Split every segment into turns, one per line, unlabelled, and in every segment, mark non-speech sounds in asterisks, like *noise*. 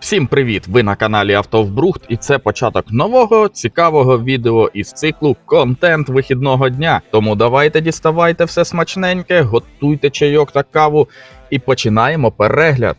Всім привіт! Ви на каналі Автовбрухт, і це початок нового цікавого відео із циклу Контент вихідного дня. Тому давайте діставайте все смачненьке, готуйте чайок та каву і починаємо перегляд.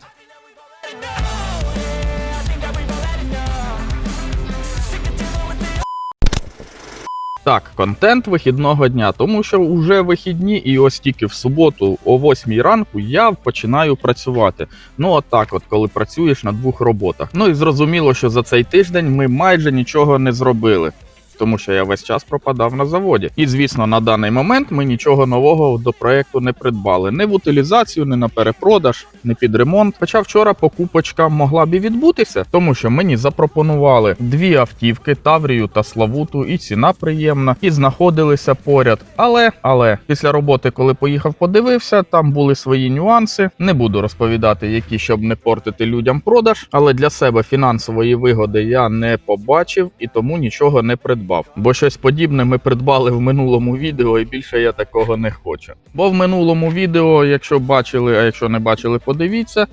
Так, контент вихідного дня, тому що вже вихідні, і ось тільки в суботу о 8 ранку я починаю працювати. Ну, от так, от коли працюєш на двох роботах. Ну і зрозуміло, що за цей тиждень ми майже нічого не зробили. Тому що я весь час пропадав на заводі. І звісно, на даний момент ми нічого нового до проекту не придбали. Не в утилізацію, не на перепродаж, не під ремонт. Хоча вчора покупочка могла б і відбутися, тому що мені запропонували дві автівки Таврію та Славуту, і ціна приємна, і знаходилися поряд. Але але після роботи, коли поїхав, подивився, там були свої нюанси. Не буду розповідати, які щоб не портити людям продаж, але для себе фінансової вигоди я не побачив і тому нічого не придбав. Бо щось подібне ми придбали в минулому відео, і більше я такого не хочу. Бо в минулому відео, якщо бачили, а якщо не бачили, подивіться.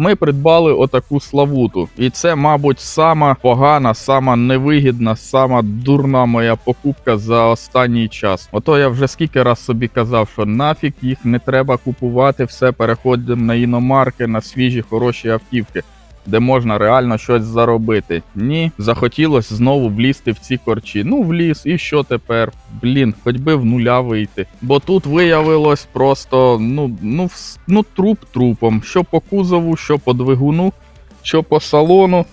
Ми придбали отаку славуту, і це, мабуть, сама погана, сама невигідна, сама дурна моя покупка за останній час. Ото я вже скільки раз собі казав, що нафіг їх не треба купувати, все переходимо на іномарки, на свіжі хороші автівки. Де можна реально щось заробити. Ні, захотілося знову влізти в ці корчі. Ну, вліз, і що тепер? Блін, хоч би в нуля вийти. Бо тут виявилось просто ну, ну, ну труп трупом. Що по кузову, що по двигуну, що по салону,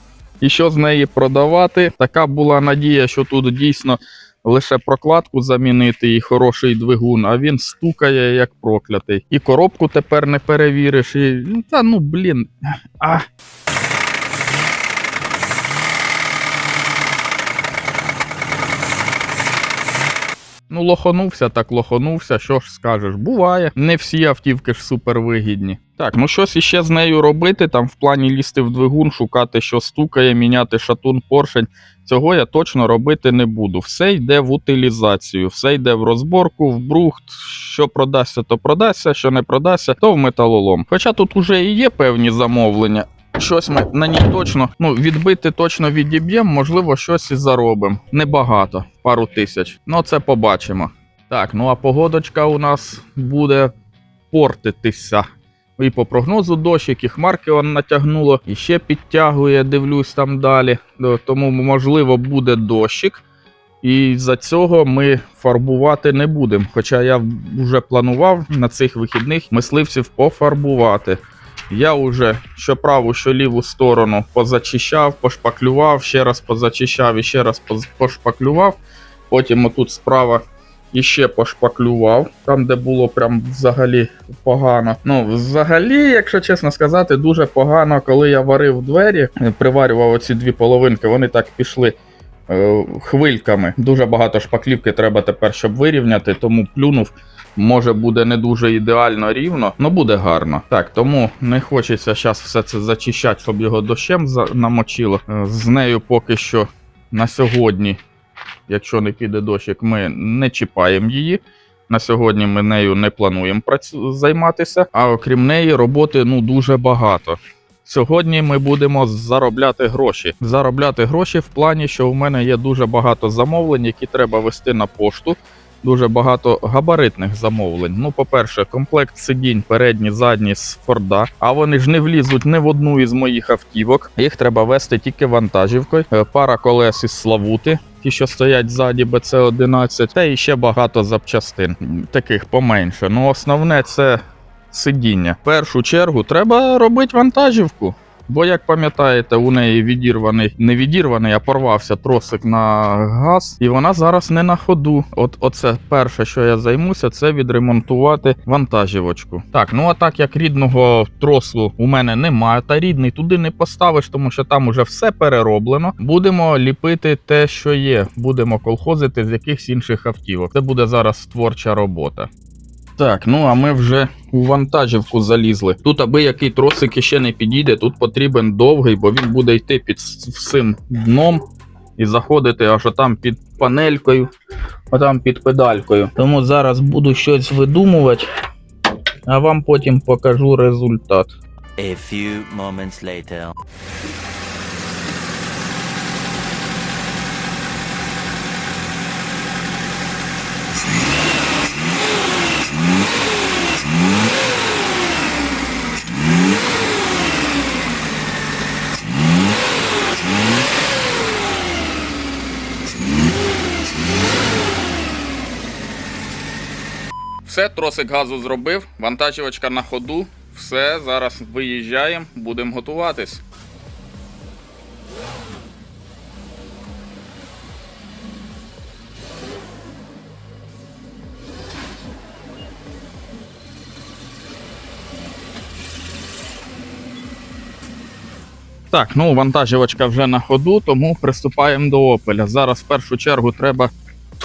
і що з неї продавати. Така була надія, що тут дійсно лише прокладку замінити і хороший двигун, а він стукає як проклятий. І коробку тепер не перевіриш. І... Та ну блін. А. Ну, лоханувся, так лоханувся. Що ж скажеш, буває. Не всі автівки ж супервигідні. Так, ну щось іще з нею робити, там в плані лізти в двигун, шукати, що стукає, міняти шатун, поршень. Цього я точно робити не буду. Все йде в утилізацію, все йде в розборку, в брухт. Що продасться, то продасться, що не продасться, то в металолом. Хоча тут уже і є певні замовлення. Щось ми на ній точно, ну відбити точно відіб'ємо, можливо, щось і заробимо. Небагато, пару тисяч. Ну це побачимо. Так, ну а погодочка у нас буде портитися. І по прогнозу дощ, які хмарки он натягнуло, і ще підтягує, дивлюсь там далі. Ну, Тому, можливо, буде дощик. І за цього ми фарбувати не будемо. Хоча я вже планував на цих вихідних мисливців пофарбувати. Я вже що праву, що ліву сторону позачищав, пошпаклював, ще раз позачищав і ще раз пошпаклював. Потім отут справа іще пошпаклював, там, де було прям взагалі погано. Ну, взагалі, якщо чесно сказати, дуже погано, коли я варив двері, е, приварював оці дві половинки, вони так пішли. е, Хвильками дуже багато шпаклівки треба тепер, щоб вирівняти, тому плюнув може буде не дуже ідеально рівно, але буде гарно. Так, тому не хочеться зараз все це зачищати, щоб його дощем намочило. Е, З нею поки що на сьогодні, якщо не піде дощик, ми не чіпаємо її. На сьогодні ми нею не плануємо займатися, а окрім неї, роботи ну дуже багато. Сьогодні ми будемо заробляти гроші. Заробляти гроші в плані, що в мене є дуже багато замовлень, які треба вести на пошту. Дуже багато габаритних замовлень. Ну, по-перше, комплект сидінь передні, задні з Форда, а вони ж не влізуть ні в одну із моїх автівок. Їх треба вести тільки вантажівкою. Е, Пара колес із Славути, ті, що стоять ззаді БЦ-11, та і ще багато запчастин, таких поменше. Ну, основне це сидіння. В першу чергу треба робити вантажівку. Бо, як пам'ятаєте, у неї відірваний, не відірваний, а порвався тросик на газ, і вона зараз не на ходу. От оце перше, що я займуся, це відремонтувати вантажівочку. Так, ну а так як рідного тросу у мене немає, та рідний туди не поставиш, тому що там уже все перероблено. Будемо ліпити те, що є. Будемо колхозити з якихось інших автівок. Це буде зараз творча робота. Так, ну а ми вже у вантажівку залізли. Тут аби який тросик іще не підійде, тут потрібен довгий, бо він буде йти під всім дном і заходити аж там під панелькою, а там під педалькою. Тому зараз буду щось видумувати, а вам потім покажу результат.
A few moments later.
Все, тросик газу зробив, вантажівочка на ходу. Все, зараз виїжджаємо, будемо готуватись. Так, ну вантажівочка вже на ходу, тому приступаємо до опеля. Зараз в першу чергу треба.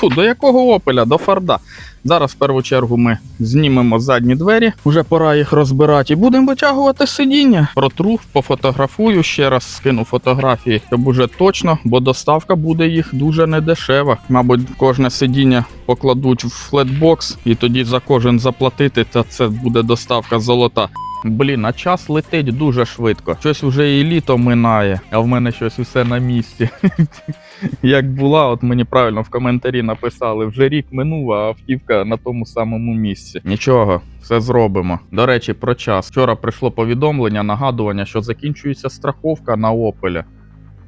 Ту, до якого опеля? До фарда. Зараз в першу чергу ми знімемо задні двері, вже пора їх розбирати, і будемо витягувати сидіння. Протру, пофотографую ще раз, скину фотографії, щоб уже точно, бо доставка буде їх дуже недешева. Мабуть, кожне сидіння покладуть в флетбокс, і тоді за кожен заплатити, та це буде доставка золота. Блін, а час летить дуже швидко. Щось вже і літо минає, а в мене щось усе на місці. *laughs* Як була, от мені правильно в коментарі написали, вже рік минув, а автівка на тому самому місці. Нічого, все зробимо. До речі, про час. Вчора прийшло повідомлення, нагадування, що закінчується страховка на Опеля.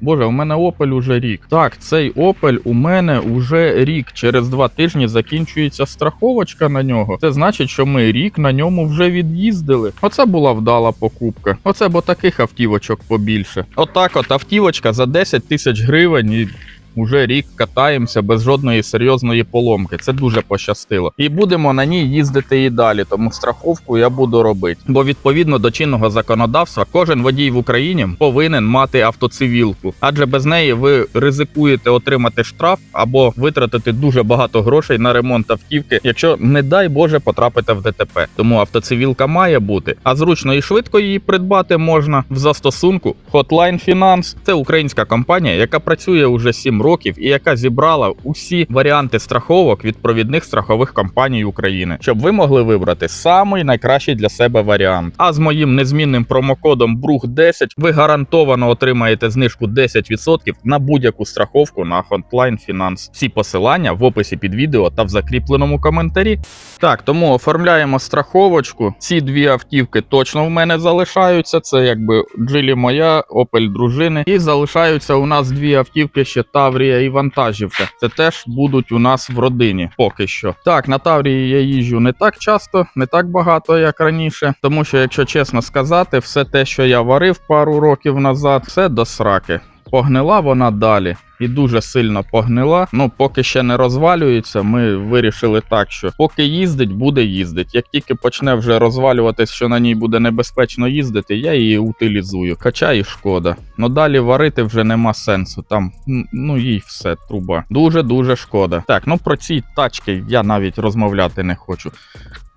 Боже, у мене Опель уже рік. Так, цей Опель у мене уже рік. Через два тижні закінчується страховочка на нього. Це значить, що ми рік на ньому вже від'їздили. Оце була вдала покупка. Оце бо таких автівочок побільше. Отак, от автівочка за 10 тисяч гривень і. Уже рік катаємося без жодної серйозної поломки. Це дуже пощастило. І будемо на ній їздити і далі. Тому страховку я буду робити. Бо відповідно до чинного законодавства, кожен водій в Україні повинен мати автоцивілку, адже без неї ви ризикуєте отримати штраф або витратити дуже багато грошей на ремонт автівки, якщо не дай Боже потрапите в ДТП. Тому автоцивілка має бути, а зручно і швидко її придбати можна в застосунку Hotline Finance. Це українська компанія, яка працює уже 7 років і яка зібрала усі варіанти страховок від провідних страхових компаній України, щоб ви могли вибрати самий найкращий для себе варіант. А з моїм незмінним промокодом BRUH 10 ви гарантовано отримаєте знижку 10% на будь-яку страховку на Hotline Finance. Всі посилання в описі під відео та в закріпленому коментарі. Так, тому оформляємо страховочку. Ці дві автівки точно в мене залишаються. Це якби джилі моя, Opel дружини. І залишаються у нас дві автівки ще Таврія і вантажівка. Це теж будуть у нас в родині поки що. Так, на Таврії я їжджу не так часто, не так багато, як раніше. Тому що, якщо чесно сказати, все те, що я варив пару років назад, все до сраки. Погнила вона далі і дуже сильно погнила. Ну, поки ще не розвалюється, ми вирішили так, що поки їздить, буде їздить. Як тільки почне вже розвалюватись, що на ній буде небезпечно їздити, я її утилізую. Хоча і шкода. Ну далі варити вже нема сенсу. Там ну їй все, труба. Дуже дуже шкода. Так, ну про ці тачки я навіть розмовляти не хочу.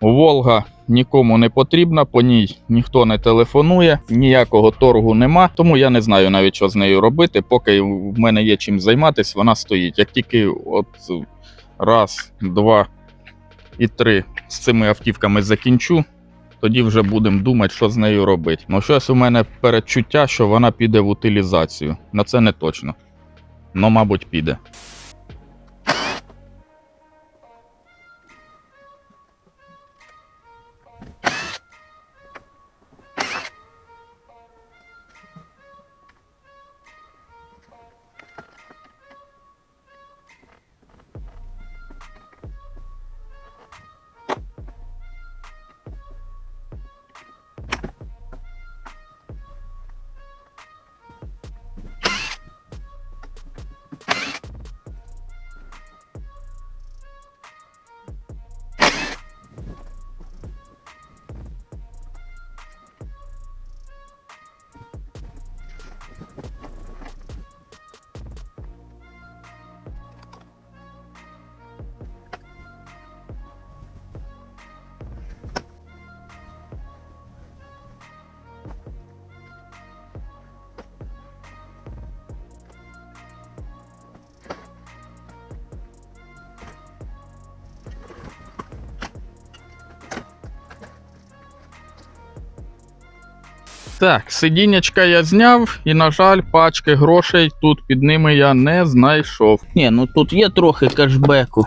Волга нікому не потрібна, по ній ніхто не телефонує, ніякого торгу нема, тому я не знаю навіть, що з нею робити. Поки в мене є чим займатися, вона стоїть. Як тільки от раз, два і три з цими автівками закінчу, тоді вже будемо думати, що з нею робити. Ну, щось у мене передчуття, що вона піде в утилізацію. На це не точно. Ну, мабуть, піде. Так, сидіннячка я зняв, і, на жаль, пачки грошей тут під ними я не знайшов. Ні, ну тут є трохи кешбеку.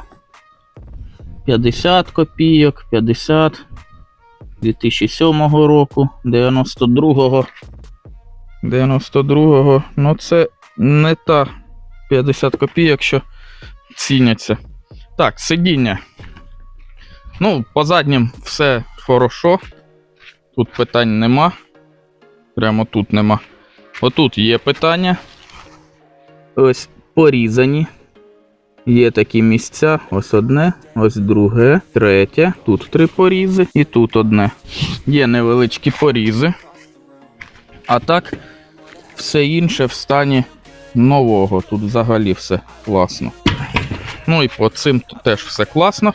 50 копійок, 50 2007 року, 92-го. 92-го. Ну це не та 50 копійок, що ціняться. Так, сидіння. Ну, по заднім все хорошо. Тут питань нема. Прямо тут нема. Отут є питання. Ось порізані. Є такі місця. Ось одне, ось друге, третє. Тут три порізи і тут одне. Є невеличкі порізи. А так, все інше в стані нового. Тут взагалі все класно. Ну і по цим теж все класно.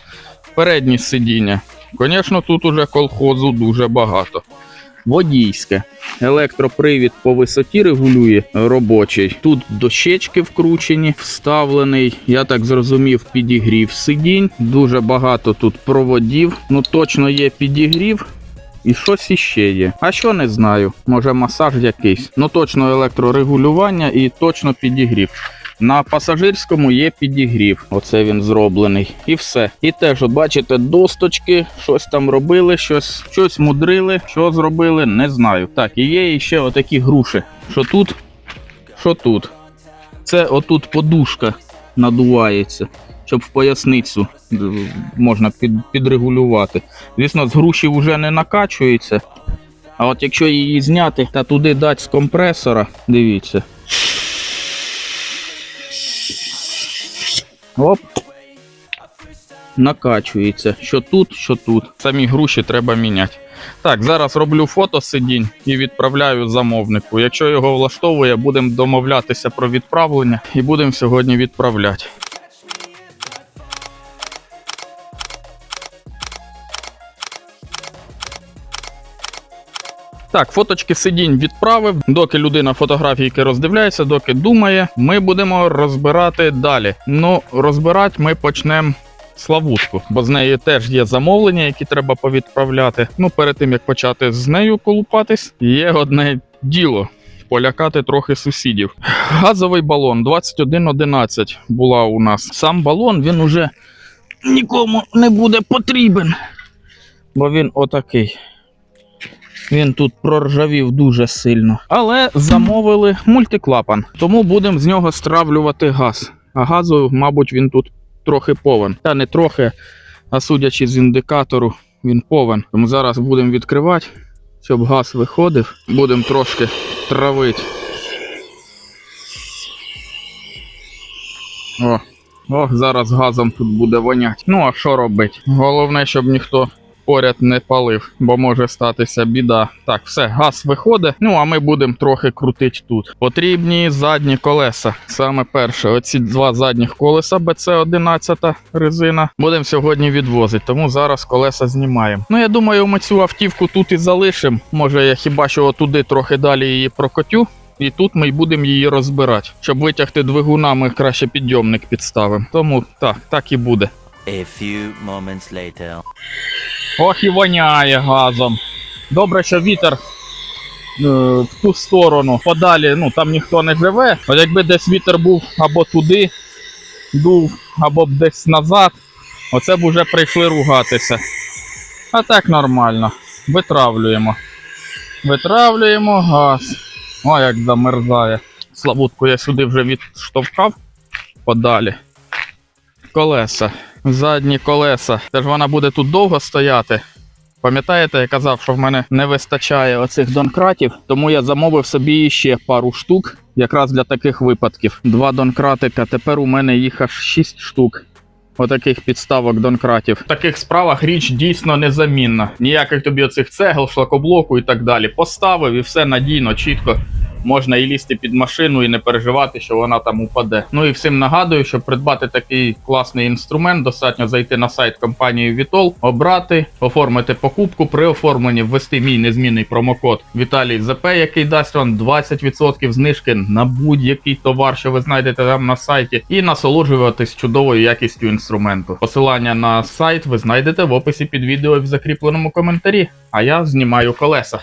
Передні сидіння. Звісно, тут уже колхозу дуже багато. Водійське. Електропривід по висоті регулює робочий. Тут дощечки вкручені, вставлений, я так зрозумів, підігрів сидінь. Дуже багато тут проводів. Ну точно є підігрів. І щось іще є. А що не знаю? Може масаж якийсь. Ну точно електрорегулювання і точно підігрів. На пасажирському є підігрів. Оце він зроблений. І все. І теж, от бачите, досточки, щось там робили, щось, щось мудрили. Що зробили, не знаю. Так, і є ще отакі груші. Що тут? Що тут? Це отут подушка надувається, щоб в поясницю е, можна під, підрегулювати. Звісно, з груші вже не накачується. А от якщо її зняти та туди дати з компресора, дивіться. Оп. Накачується. Що тут, що тут. Самі груші треба міняти. Так, зараз роблю фото сидінь і відправляю замовнику. Якщо його влаштовує, будемо домовлятися про відправлення і будемо сьогодні відправляти. Так, фоточки сидінь відправив. Доки людина фотографійки роздивляється, доки думає, ми будемо розбирати далі. Ну, розбирати ми почнемо Славутку, бо з нею теж є замовлення, які треба повідправляти. Ну, перед тим як почати з нею колупатись, є одне діло. Полякати трохи сусідів. Газовий балон 2111 була у нас. Сам балон він уже нікому не буде потрібен, бо він отакий. Він тут проржавів дуже сильно. Але замовили мультиклапан, тому будемо з нього стравлювати газ. А газу, мабуть, він тут трохи повен. Та не трохи, а судячи з індикатору, він повен. Тому зараз будемо відкривати, щоб газ виходив. Будемо трошки травити. О, о, зараз газом тут буде вонять. Ну а що робити? Головне, щоб ніхто поряд не палив, бо може статися біда. Так, все, газ виходить. Ну а ми будемо трохи крутити тут. Потрібні задні колеса. Саме перше, оці два задніх колеса BC11 резина. Будемо сьогодні відвозити, тому зараз колеса знімаємо. Ну я думаю, ми цю автівку тут і залишимо. Може, я хіба що туди трохи далі її прокотю. І тут ми й будемо її розбирати. Щоб витягти двигуна, ми краще підйомник підставимо. Тому так, так і буде.
A few moments later.
Ох і воняє газом. Добре, що вітер е, в ту сторону, подалі, ну там ніхто не живе. От якби десь вітер був або туди дув, або десь назад, оце б уже прийшли ругатися. А так нормально. Витравлюємо. Витравлюємо газ. О, як замерзає. Славутку я сюди вже відштовхав подалі. Колеса. Задні колеса. Це ж вона буде тут довго стояти. Пам'ятаєте, я казав, що в мене не вистачає оцих донкратів, тому я замовив собі ще пару штук, якраз для таких випадків. Два донкратика, тепер у мене їх аж 6 штук. Отаких підставок донкратів. В таких справах річ дійсно незамінна. Ніяких тобі оцих цегл, шлакоблоку і так далі. Поставив і все надійно, чітко. Можна і лізти під машину і не переживати, що вона там упаде. Ну і всім нагадую, щоб придбати такий класний інструмент, достатньо зайти на сайт компанії Vitol, обрати, оформити покупку. При оформленні ввести мій незмінний промокод Віталій ЗП, який дасть вам 20% знижки на будь-який товар, що ви знайдете там на сайті, і насолоджуватись чудовою якістю інструменту. Посилання на сайт ви знайдете в описі під відео і в закріпленому коментарі. А я знімаю колеса.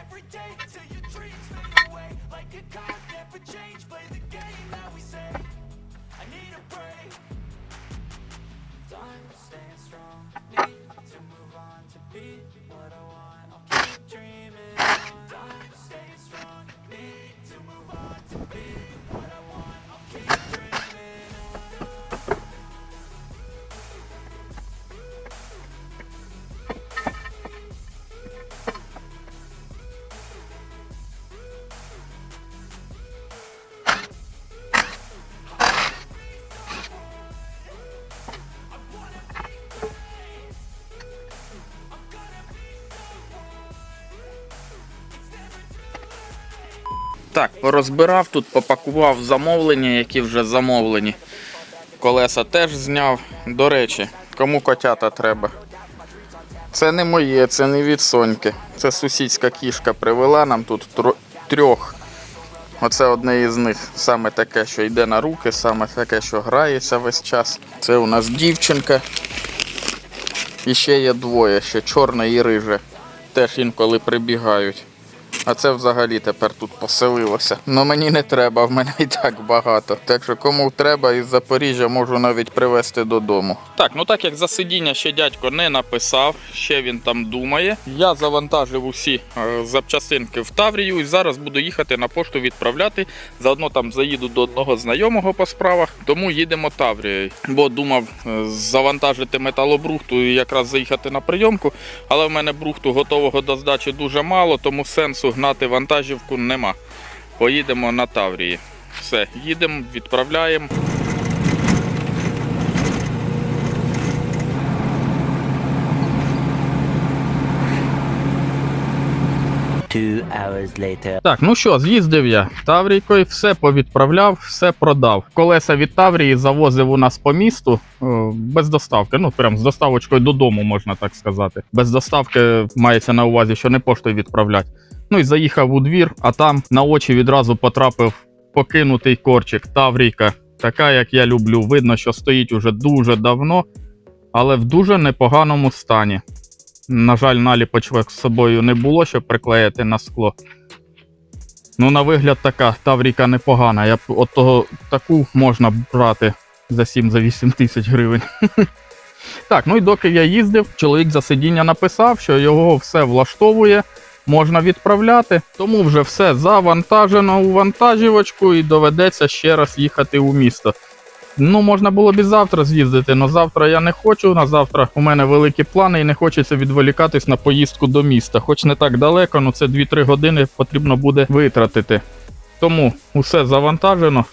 Every day till your dreams fade away. Like a card, never change. Play the game that we say. I need a break. Time staying strong. Need to move on to be what I want. I'll keep dreaming. Time staying strong. Need to move on to be
Так, порозбирав тут, попакував замовлення, які вже замовлені. Колеса теж зняв. До речі, кому котята треба. Це не моє, це не від Соньки. Це сусідська кішка привела нам тут трьох. Оце одне із них. Саме таке, що йде на руки, саме таке, що грається весь час. Це у нас дівчинка. І ще є двоє, ще чорне і риже. Теж інколи прибігають. А це взагалі тепер тут поселилося. Ну мені не треба, в мене і так багато. Так що кому треба із Запоріжжя можу навіть привезти додому. Так, ну так як за сидіння ще дядько не написав, ще він там думає. Я завантажив усі е, запчастинки в Таврію і зараз буду їхати на пошту відправляти. Заодно там заїду до одного знайомого по справах, тому їдемо Таврією. Бо думав е, завантажити металобрухту і якраз заїхати на прийомку, але в мене брухту готового до здачі дуже мало, тому сенсу гнати вантажівку нема. Поїдемо на Таврії. Все, їдемо, відправляємо.
Two hours later.
Так, ну що, з'їздив я Таврійкою, все повідправляв, все продав. Колеса від Таврії завозив у нас по місту е, без доставки. Ну, прям з доставочкою додому, можна так сказати. Без доставки мається на увазі, що не поштою відправлять. Ну і заїхав у двір, а там на очі відразу потрапив покинутий корчик Таврійка. Така, як я люблю, видно, що стоїть уже дуже давно, але в дуже непоганому стані. На жаль, наліпочок з собою не було, щоб приклеїти на скло. Ну, на вигляд така Тавріка непогана. Я б от того таку можна брати за 7-8 тисяч гривень. *laughs* Так, ну і доки я їздив, чоловік за сидіння написав, що його все влаштовує, можна відправляти. Тому вже все завантажено у вантажівочку і доведеться ще раз їхати у місто. Ну, можна було б і завтра з'їздити, але завтра я не хочу. На завтра у мене великі плани і не хочеться відволікатись на поїздку до міста. Хоч не так далеко, але це 2-3 години потрібно буде витратити. Тому усе завантажено.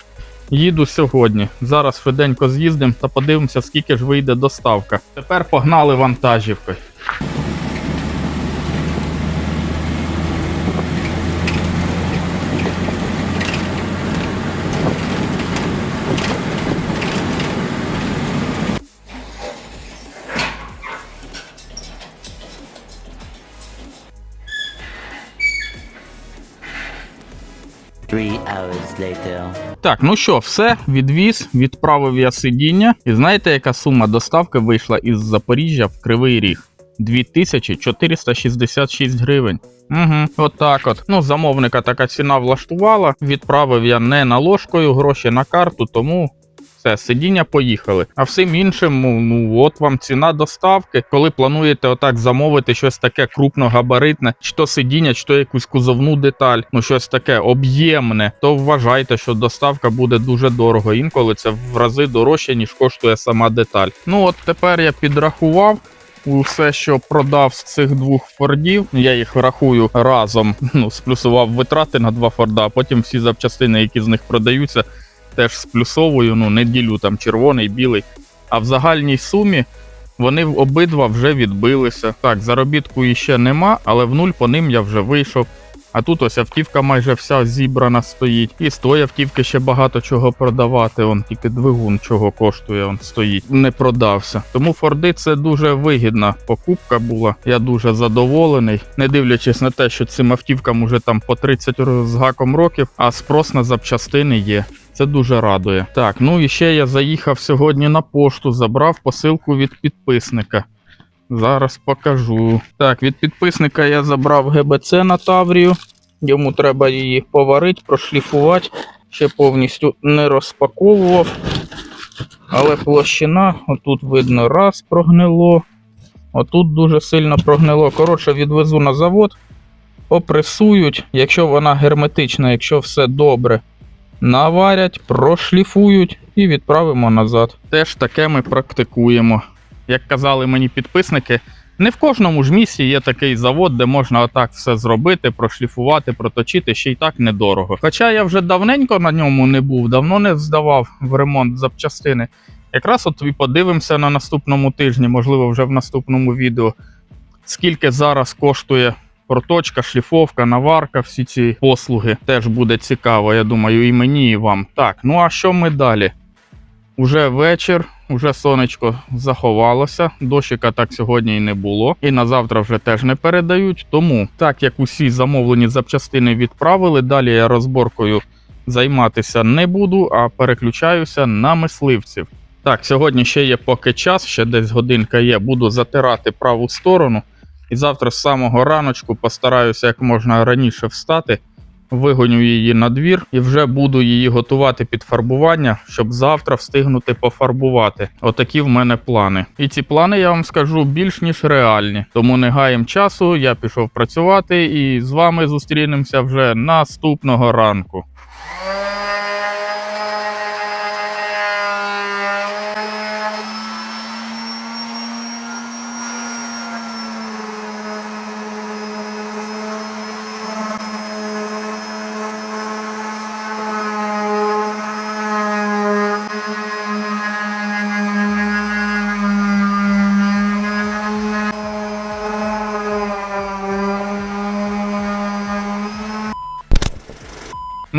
Їду сьогодні. Зараз швиденько з'їздимо та подивимося, скільки ж вийде доставка. Тепер погнали вантажівкою.
Later.
Так, ну що, все, відвіз, відправив я сидіння. І знаєте, яка сума доставки вийшла із Запоріжжя в Кривий Ріг? 2466 гривень. Угу, отак от. Ну, замовника така ціна влаштувала. Відправив я не наложкою гроші на карту, тому все, сидіння поїхали. А всім іншим, ну, ну от вам ціна доставки. Коли плануєте отак замовити щось таке крупногабаритне, чи то сидіння, чи то якусь кузовну деталь, ну щось таке об'ємне, то вважайте, що доставка буде дуже дорого. Інколи це в рази дорожче, ніж коштує сама деталь. Ну от тепер я підрахував. Усе, що продав з цих двох фордів, я їх рахую разом. *laughs* Ну, сплюсував витрати на два форда, а потім всі запчастини, які з них продаються, теж сплюсовую. Ну, не ділю там червоний, білий. А в загальній сумі вони обидва вже відбилися. Так, заробітку іще нема, але в нуль по ним я вже вийшов. А тут ось автівка майже вся зібрана стоїть. І з тої автівки ще багато чого продавати. Он тільки двигун чого коштує, он стоїть. Не продався. Тому Форди це дуже вигідна покупка була. Я дуже задоволений, не дивлячись на те, що цим автівкам уже там по 30 з гаком років, а спрос на запчастини є. Це дуже радує. Так, ну і ще я заїхав сьогодні на пошту, забрав посилку від підписника. Зараз покажу. Так, від підписника я забрав ГБЦ на Таврію. Йому треба її поварити, прошліфувати. Ще повністю не розпаковував. Але площина, отут видно, раз прогнило. Отут дуже сильно прогнило. Коротше, відвезу на завод, опресують. Якщо вона герметична, якщо все добре, наварять, прошліфують і відправимо назад. Теж таке ми практикуємо. Як казали мені підписники, не в кожному ж місці є такий завод, де можна отак все зробити, прошліфувати, проточити, ще й так недорого. Хоча я вже давненько на ньому не був, давно не здавав в ремонт запчастини. Якраз от і подивимося на наступному тижні, можливо, вже в наступному відео, скільки зараз коштує проточка, шліфовка, наварка, всі ці послуги. Теж буде цікаво, я думаю, і мені, і вам. Так, ну а що ми далі? Уже вечір, уже сонечко заховалося. Дощика так сьогодні і не було. І на завтра вже теж не передають. Тому, так як усі замовлені запчастини відправили, далі я розборкою займатися не буду, а переключаюся на мисливців. Так, сьогодні ще є поки час, ще десь годинка є. Буду затирати праву сторону. І завтра з самого раночку постараюся як можна раніше встати, вигоню її на двір і вже буду її готувати під фарбування, щоб завтра встигнути пофарбувати. Отакі в мене плани. І ці плани я вам скажу більш ніж реальні. Тому не гаєм часу, я пішов працювати і з вами зустрінемося вже наступного ранку.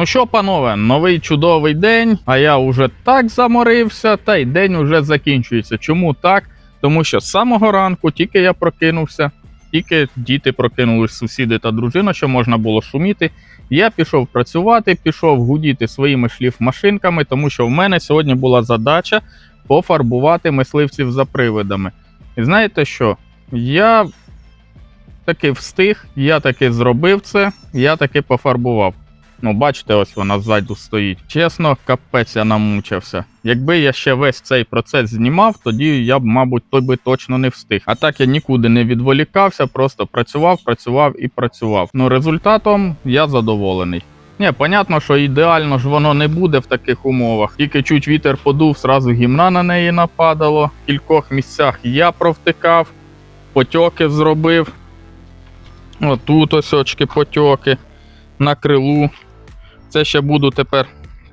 Що, панове, новий чудовий день, а я вже так заморився, та й день уже закінчується. Чому так? Тому що з самого ранку тільки я прокинувся, тільки діти прокинулись, сусіди та дружина, що можна було шуміти. Я пішов працювати, пішов гудіти своїми шліфмашинками, тому що в мене сьогодні була задача пофарбувати мисливців за привидами. І знаєте що? Я таки встиг, я таки зробив це, я таки пофарбував. Ну, бачите, ось вона ззаду стоїть. Чесно, капець я намучився. Якби я ще весь цей процес знімав, тоді я б, мабуть, той би точно не встиг. А так я нікуди не відволікався, просто працював, працював і працював. Ну, результатом я задоволений. Ні, понятно, що ідеально ж воно не буде в таких умовах. Тільки чуть вітер подув, зразу гімна на неї нападало. В кількох місцях я провтикав, потьоки зробив. Отут ось очки потьоки на крилу. Це ще буду тепер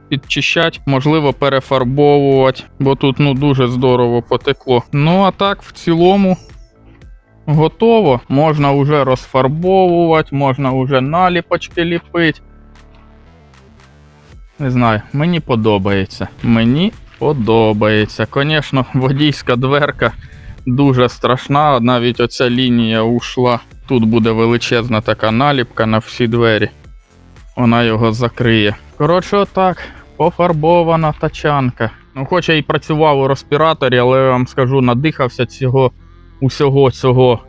підчищати, можливо, перефарбовувати, бо тут ну дуже здорово потекло. Ну а так, в цілому готово. Можна вже розфарбовувати, можна вже наліпочки ліпити. Не знаю, мені подобається. Мені подобається. Звісно, водійська дверка дуже страшна. Навіть оця лінія ушла. Тут буде величезна така наліпка на всі двері. Вона його закриє. Коротше, отак, пофарбована тачанка. Ну, хоч я і працював у розпіраторі, але я вам скажу, надихався цього усього цього.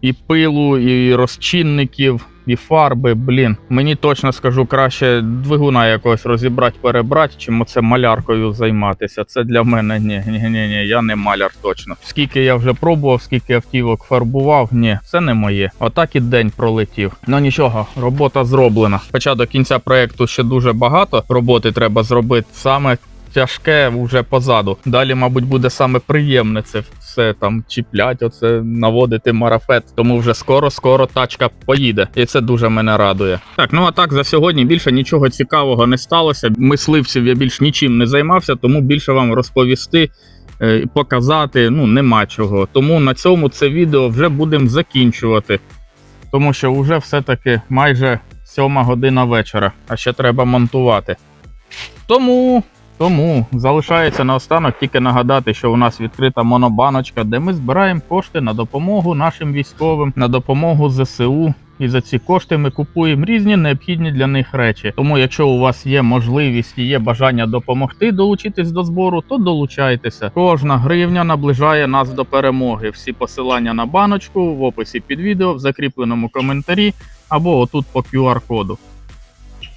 І пилу, і розчинників, і фарби. Блін. Мені точно скажу, краще двигуна якогось розібрати, перебрати, чим оце маляркою займатися. Це для мене ні, ні, ні, ні, я не маляр точно. Скільки я вже пробував, скільки автівок фарбував, ні, це не моє. Отак і день пролетів. Ну нічого, робота зроблена. Хоча до кінця проекту ще дуже багато роботи треба зробити. Саме тяжке вже позаду. Далі, мабуть, буде саме приємне це все там чіплять, оце наводити марафет. Тому вже скоро-скоро тачка поїде. І це дуже мене радує. Так, ну а так за сьогодні більше нічого цікавого не сталося. Мисливців я більш нічим не займався, тому більше вам розповісти. е, Показати ну нема чого. Тому на цьому це відео вже будемо закінчувати. Тому що вже все-таки майже сьома година вечора, а ще треба монтувати. Тому, тому залишається наостанок тільки нагадати, що у нас відкрита монобаночка, де ми збираємо кошти на допомогу нашим військовим, на допомогу ЗСУ. І за ці кошти ми купуємо різні необхідні для них речі. Тому, якщо у вас є можливість і є бажання допомогти долучитись до збору, то долучайтеся. Кожна гривня наближає нас до перемоги. Всі посилання на баночку в описі під відео, в закріпленому коментарі або отут по QR-коду.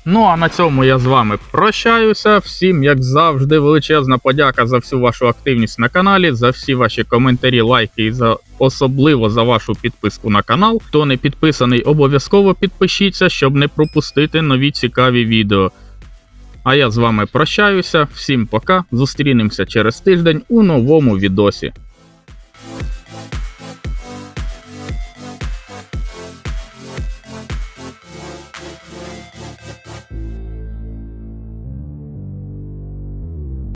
Ну а на цьому я з вами прощаюся. Всім, як завжди, величезна подяка за всю вашу активність на каналі, за всі ваші коментарі, лайки і за особливо за вашу підписку на канал. Хто не підписаний, обов'язково підпишіться, щоб не пропустити нові цікаві відео. А я з вами прощаюся. Всім пока. Зустрінемося через тиждень у новому відосі.